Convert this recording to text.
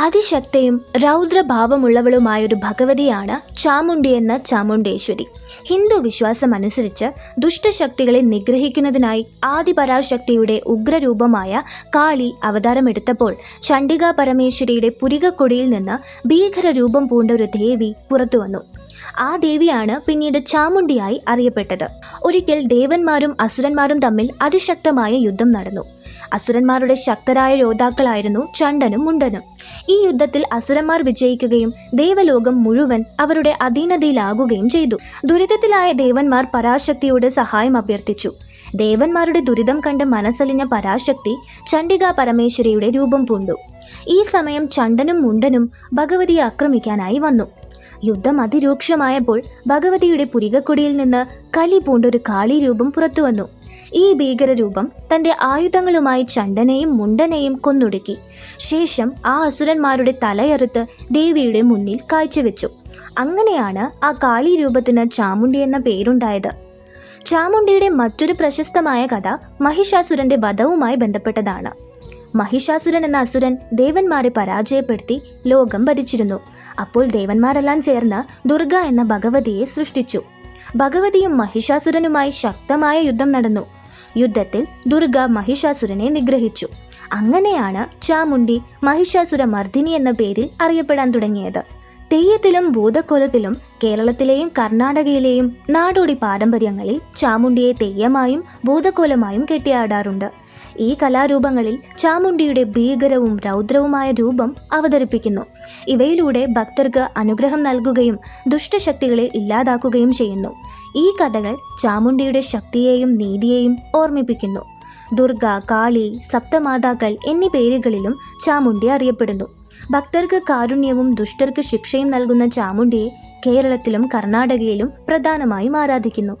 അതിശക്തയും രൗദ്രഭാവമുള്ളവളുമായൊരു ഭഗവതിയാണ് ചാമുണ്ഡി എന്ന ചാമുണ്ടേശ്വരി. ഹിന്ദു വിശ്വാസമനുസരിച്ച് ദുഷ്ടശക്തികളെ നിഗ്രഹിക്കുന്നതിനായി ആദിപരാശക്തിയുടെ ഉഗ്രരൂപമായ കാളി അവതാരമെടുത്തപ്പോൾ ചണ്ഡിക പരമേശ്വരിയുടെ പുരികക്കൊടിയിൽ നിന്ന് ഭീകരരൂപം പൂണ്ട ഒരു ദേവി പുറത്തുവന്നു. ആ ദേവിയാണ് പിന്നീട് ചാമുണ്ടിയായി അറിയപ്പെട്ടത്. ഒരിക്കൽ ദേവന്മാരും അസുരന്മാരും തമ്മിൽ അതിശക്തമായ യുദ്ധം നടന്നു. അസുരന്മാരുടെ ശക്തരായ യോദ്ധാക്കളായിരുന്നു ചണ്ടനും മുണ്ടനും. ഈ യുദ്ധത്തിൽ അസുരന്മാർ വിജയിക്കുകയും ദേവലോകം മുഴുവൻ അവരുടെ അധീനതയിലാകുകയും ചെയ്തു. ദുരിതത്തിലായ ദേവന്മാർ പരാശക്തിയോട് സഹായം അഭ്യർത്ഥിച്ചു. ദേവന്മാരുടെ ദുരിതം കണ്ട് മനസ്സലിഞ്ഞ പരാശക്തി ചണ്ഡിക പരമേശ്വരിയുടെ രൂപം പൂണ്ടു. ഈ സമയം ചണ്ടനും മുണ്ടനും ഭഗവതിയെ ആക്രമിക്കാനായി വന്നു. യുദ്ധം അതിരൂക്ഷമായപ്പോൾ ഭഗവതിയുടെ പുരികക്കൊടിയിൽ നിന്ന് കലി പൂണ്ടൊരു കാളി രൂപം പുറത്തു വന്നു. ഈ ഭീകരരൂപം തന്റെ ആയുധങ്ങളുമായി ചണ്ടനെയും മുണ്ടനെയും കൊന്നൊടുക്കി. ശേഷം ആ അസുരന്മാരുടെ തലയറുത്ത് ദേവിയുടെ മുന്നിൽ കാഴ്ചവെച്ചു. അങ്ങനെയാണ് ആ കാളി രൂപത്തിന് ചാമുണ്ടി എന്ന പേരുണ്ടായത്. ചാമുണ്ടിയുടെ മറ്റൊരു പ്രശസ്തമായ കഥ മഹിഷാസുരന്റെ വധവുമായി ബന്ധപ്പെട്ടതാണ്. മഹിഷാസുരൻ എന്ന അസുരൻ ദേവന്മാരെ പരാജയപ്പെടുത്തി ലോകം ഭരിച്ചിരുന്നു. അപ്പോൾ ദേവന്മാരെല്ലാം ചേർന്ന് ദുർഗ എന്ന ഭഗവതിയെ സൃഷ്ടിച്ചു. ഭഗവതിയും മഹിഷാസുരനുമായി ശക്തമായ യുദ്ധം നടന്നു. യുദ്ധത്തിൽ ദുർഗ മഹിഷാസുരനെ നിഗ്രഹിച്ചു. അങ്ങനെയാണ് ചാമുണ്ടി മഹിഷാസുര മർദ്ദിനി എന്ന പേരിൽ അറിയപ്പെടാൻ തുടങ്ങിയത്. തെയ്യത്തിലും ഭൂതക്കോലത്തിലും കേരളത്തിലെയും കർണാടകയിലെയും നാടോടി പാരമ്പര്യങ്ങളിൽ ചാമുണ്ടിയെ തെയ്യമായും ഭൂതക്കോലമായും കെട്ടിയാടാറുണ്ട്. ഈ കലാരൂപങ്ങളിൽ ചാമുണ്ടിയുടെ ഭീകരവും രൗദ്രവുമായ രൂപം അവതരിപ്പിക്കുന്നു. ഇവയിലൂടെ ഭക്തർക്ക് അനുഗ്രഹം നൽകുകയും ദുഷ്ടശക്തികളെ ഇല്ലാതാക്കുകയും ചെയ്യുന്നു. ഈ കഥകൾ ചാമുണ്ടിയുടെ ശക്തിയെയും നീതിയെയും ഓർമ്മിപ്പിക്കുന്നു. ദുർഗ കാളി സപ്തമാതാക്കൾ എന്നീ പേരുകളിലും ചാമുണ്ടി അറിയപ്പെടുന്നു. ഭക്തർക്ക് കാരുണ്യവും ദുഷ്ടർക്ക് ശിക്ഷയും നൽകുന്ന ചാമുണ്ടിയെ കേരളത്തിലും കർണാടകയിലും പ്രധാനമായും ആരാധിക്കുന്നു.